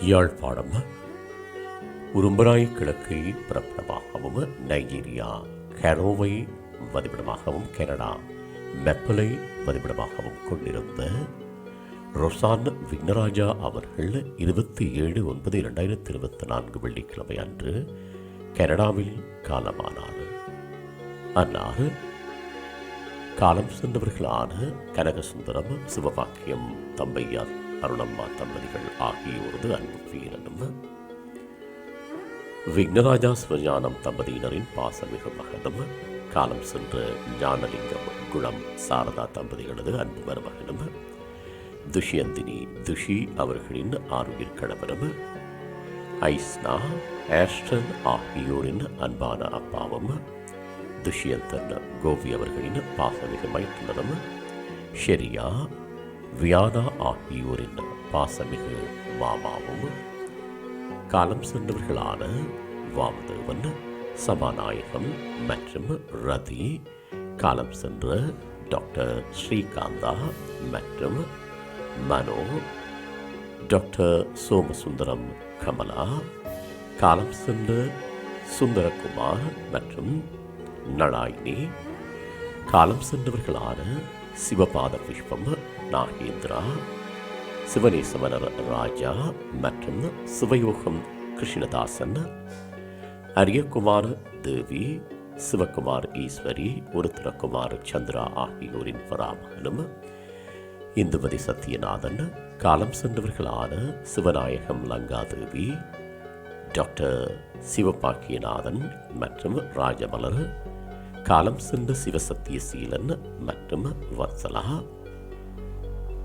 யாழ்ப்பாணம் உரும்பராய் கிழக்கை பிறப்பிடமாகவும் நைஜீரியா கரோவை மதிப்பிடமாகவும் கனடா மெப்பலை வதிவிடமாகவும் கொண்டிருந்த ரொசான் விக்னராஜா அவர்கள் இருபத்தி ஏழு ஒன்பது இரண்டாயிரத்தி இருபத்தி நான்கு வெள்ளிக்கிழமை அன்று கனடாவில் காலமானார். அன்னார் காலம் சென்றவர்களான கனகசுந்தரம் சிவபாக்கியம் தம்பையா அருணம்மா தம்பதிகள் ஆகியோரது அன்பு வீரனும். விக்னராஜா ஸ்வஞானம் தம்பதியினரின் பாசமிகு மகனும். காலம் சென்ற ஞானலிங்கம் குளம் சாரதா தம்பதிகளது அன்பு மருமகனும். துஷ்யந்தினி துஷி அவர்களின் ஆரோக்கிய கணவரும். ஐஸ்னா ஆஸ்டன் ஆகியோரின் அன்பான அப்பாவும். துஷ்யந்தன் கோவி அவர்களின் பாசமிகு மைத்துனரும். ஷெரியா வியானா ஆகியோரின் பாசமிகு மாமாவும் காலம் சென்றவர்களான வாமதேவன் சபாநாயகம் மற்றும் ரதி காலம் சென்ற டாக்டர் ஸ்ரீகாந்தா மற்றும் மனோ டாக்டர் சோமசுந்தரம் கமலா காலம் சென்ற சுந்தரகுமார் மற்றும் நளாயினி காலம் சென்றவர்களான சிவபாத புஷ்பம் நாகேந்திரா சிவனேசவனர் ராஜா மற்றும் சிவயோகம் கிருஷ்ணதாசன் அரியகுமார் தேவி சிவகுமார் ஈஸ்வரி உருத்திரகுமார் சந்திரா ஆகியோரின் பராமகனும் இந்துமதி சத்யநாதன் காலம் சென்றவர்களான சிவநாயகம் லங்காதேவி டாக்டர் சிவபாக்கியநாதன் மற்றும் ராஜமலர் காலம் சென்ற சிவசத்தியசீலன் மற்றும் வத்சலா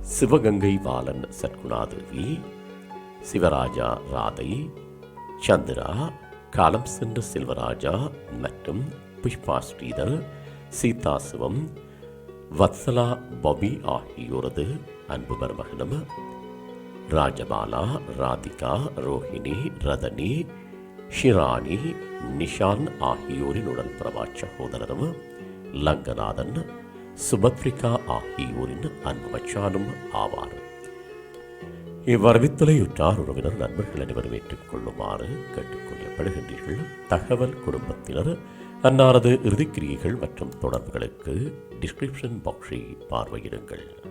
சிவகங்கை பாலன் சற்குணாதேவி சிவராஜா ராதை சந்திரா காலம் சென்ற செல்வராஜா மற்றும் புஷ்பா ஸ்ரீதர் சீதா சிவம் வத்சலா பபி ஆகியோரது அன்பு மருமகனும் ராஜபாலா ராதிகா ரோஹிணி ரதனி ஷிராணி நிஷான் ஆகியோரின் உடன்பிறவா சகோதரரும் லங்கநாதன் சுபத்ரிகா ஆகியோரின் அன்பு மச்சானும் ஆவார். இவ்வரவித்தலையுற்றார் உறவினர் நண்பர்கள் அனைவரும் ஏற்றுக்கொள்ளுமாறு கேட்டுக்கொள்ளப்படுகின்றீர்கள். தகவல் குடும்பத்தினர் அன்னாரது இறுதிக்கிரியைகள் மற்றும் தொடர்புகளுக்கு டிஸ்கிரிப்ஷன் பாக்ஸை பார்வையிடுங்கள்.